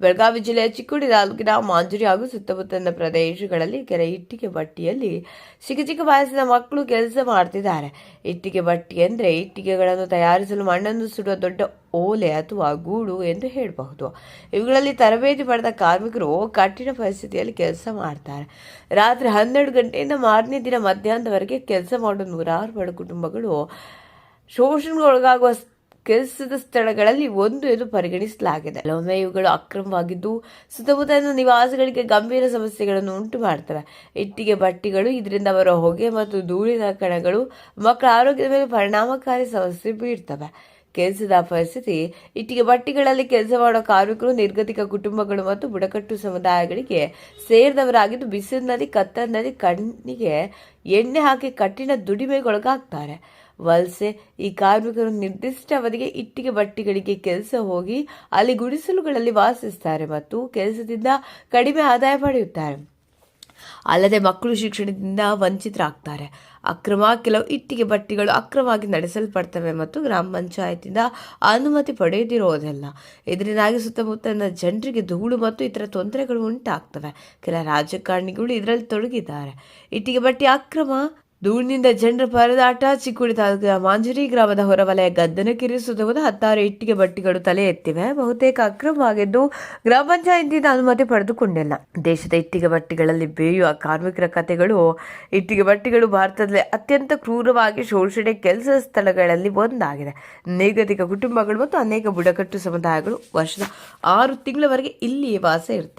ಬೆಳಗಾವಿ ಜಿಲ್ಲೆಯ ಚಿಕ್ಕೋಡಿ ತಾಲೂಕಿನ ಮಾಂಜುರಿ ಹಾಗೂ ಸುತ್ತಮುತ್ತಲಿನ ಪ್ರದೇಶಗಳಲ್ಲಿ ಕೆರೆ ಇಟ್ಟಿಗೆ ಬಟ್ಟಿಯಲ್ಲಿ ಚಿಕ್ಕ ಚಿಕ್ಕ ವಯಸ್ಸಿನ ಮಕ್ಕಳು ಕೆಲಸ ಮಾಡ್ತಿದ್ದಾರೆ. ಇಟ್ಟಿಗೆ ಬಟ್ಟಿ ಅಂದರೆ ಇಟ್ಟಿಗೆಗಳನ್ನು ತಯಾರಿಸಲು ಮಣ್ಣನ್ನು ಸುಡುವ ದೊಡ್ಡ ಓಲೆ ಅಥವಾ ಗೂಡು ಎಂದು ಹೇಳಬಹುದು. ಇವುಗಳಲ್ಲಿ ತರಬೇತಿ ಪಡೆದ ಕಾರ್ಮಿಕರು ಕಠಿಣ ಪರಿಸ್ಥಿತಿಯಲ್ಲಿ ಕೆಲಸ ಮಾಡ್ತಾರೆ. ರಾತ್ರಿ ಹನ್ನೆರಡು ಗಂಟೆಯಿಂದ ಮಾರನೇ ದಿನ ಮಧ್ಯಾಹ್ನದವರೆಗೆ ಕೆಲಸ ಮಾಡುವ ನೂರಾರು ಬಡ ಕುಟುಂಬಗಳು ಶೋಷಣೆಗೊಳಗಾಗುವ ಕೆಲಸದ ಸ್ಥಳಗಳಲ್ಲಿ ಒಂದು ಎಂದು ಪರಿಗಣಿಸಲಾಗಿದೆ. ಕೆಲವೊಮ್ಮೆ ಇವುಗಳು ಅಕ್ರಮವಾಗಿದ್ದು, ಸುತ್ತಮುತ್ತಲಿನ ನಿವಾಸಿಗಳಿಗೆ ಗಂಭೀರ ಸಮಸ್ಯೆಗಳನ್ನು ಉಂಟು ಮಾಡ್ತವೆ. ಇಟ್ಟಿಗೆ ಬಟ್ಟಿಗಳು ಇದರಿಂದ ಬರೋ ಹೊಗೆ ಮತ್ತು ಧೂಳಿನ ಕಣಗಳು ಮಕ್ಕಳ ಆರೋಗ್ಯದ ಮೇಲೆ ಪರಿಣಾಮಕಾರಿ ಸಮಸ್ಯೆ ಬೀರ್ತವೆ. ಕೆಲಸದ ಪರಿಸ್ಥಿತಿ, ಇಟ್ಟಿಗೆ ಬಟ್ಟೆಗಳಲ್ಲಿ ಕೆಲಸ ಮಾಡುವ ಕಾರ್ಮಿಕರು, ನಿರ್ಗತಿಕ ಕುಟುಂಬಗಳು ಮತ್ತು ಬುಡಕಟ್ಟು ಸಮುದಾಯಗಳಿಗೆ ಸೇರಿದವರಾಗಿದ್ದು ಬಿಸಿಲಿನಲ್ಲಿ, ಕತ್ತಲಿನಲ್ಲಿ ಕಣ್ಣಿಗೆ ಎಣ್ಣೆ ಹಾಕಿ ಕಠಿಣ ದುಡಿಮೆಗೊಳಗಾಗ್ತಾರೆ. ವಲಸೆ, ಈ ಕಾರ್ಮಿಕರು ನಿರ್ದಿಷ್ಟ ಅವಧಿಗೆ ಇಟ್ಟಿಗೆ ಬಟ್ಟೆಗಳಿಗೆ ಕೆಲಸ ಹೋಗಿ ಅಲ್ಲಿ ಗುಡಿಸಲುಗಳಲ್ಲಿ ವಾಸಿಸ್ತಾರೆ ಮತ್ತು ಕೆಲಸದಿಂದ ಕಡಿಮೆ ಆದಾಯ ಪಡೆಯುತ್ತಾರೆ. ಅಲ್ಲದೆ ಮಕ್ಕಳು ಶಿಕ್ಷಣದಿಂದ ವಂಚಿತರಾಗ್ತಾರೆ. ಅಕ್ರಮ ಕೆಲವು ಇಟ್ಟಿಗೆ ಬಟ್ಟಿಗಳು ಅಕ್ರಮವಾಗಿ ನಡೆಸಲ್ಪಡ್ತವೆ ಮತ್ತು ಗ್ರಾಮ ಪಂಚಾಯತಿಯಿಂದ ಅನುಮತಿ ಪಡೆಯದಿರೋದಲ್ಲ ಇದರಿಂದಾಗಿ ಸುತ್ತಮುತ್ತಲಿನ ಜನರಿಗೆ ಧೂಳು ಮತ್ತು ಇತರ ತೊಂದರೆಗಳು ಉಂಟಾಗ್ತವೆ. ಕೆಲ ರಾಜಕಾರಣಿಗಳು ಇದರಲ್ಲಿ ತೊಡಗಿದ್ದಾರೆ. ಇಟ್ಟಿಗೆ ಬಟ್ಟಿ ಅಕ್ರಮ ಧೂಳಿನಿಂದ ಜನರ ಪರದಾಟ ಚಿಕ್ಕುಡಿ ತಾಲೂಕಿನ ಮಾಂಜರಿ ಗ್ರಾಮದ ಹೊರವಲಯ ಗದ್ದನಕೆರೆ ಸುತ್ತಮುತ್ತ ಹತ್ತಾರು ಇಟ್ಟಿಗೆ ಬಟ್ಟಿಗಳು ತಲೆ ಎತ್ತಿವೆ. ಬಹುತೇಕ ಅಕ್ರಮವಾಗಿದ್ದು ಗ್ರಾಮ ಪಂಚಾಯಿತಿಯಿಂದ ಅನುಮತಿ ಪಡೆದುಕೊಂಡಿಲ್ಲ. ದೇಶದ ಇಟ್ಟಿಗೆ ಬಟ್ಟಿಗಳಲ್ಲಿ ಬೇಯುವ ಕಾರ್ಮಿಕರ ಕಥೆಗಳು ಇಟ್ಟಿಗೆ ಬಟ್ಟಿಗಳು ಭಾರತದಲ್ಲಿ ಅತ್ಯಂತ ಕ್ರೂರವಾಗಿ ಶೋಷಣೆ ಕೆಲಸ ಸ್ಥಳಗಳಲ್ಲಿ ಒಂದಾಗಿದೆ. ನಿಗದಿತ ಕುಟುಂಬಗಳು ಮತ್ತು ಅನೇಕ ಬುಡಕಟ್ಟು ಸಮುದಾಯಗಳು ವರ್ಷದ ಆರು ತಿಂಗಳವರೆಗೆ ಇಲ್ಲಿಯೇ ವಾಸ ಇರ್ತಾರೆ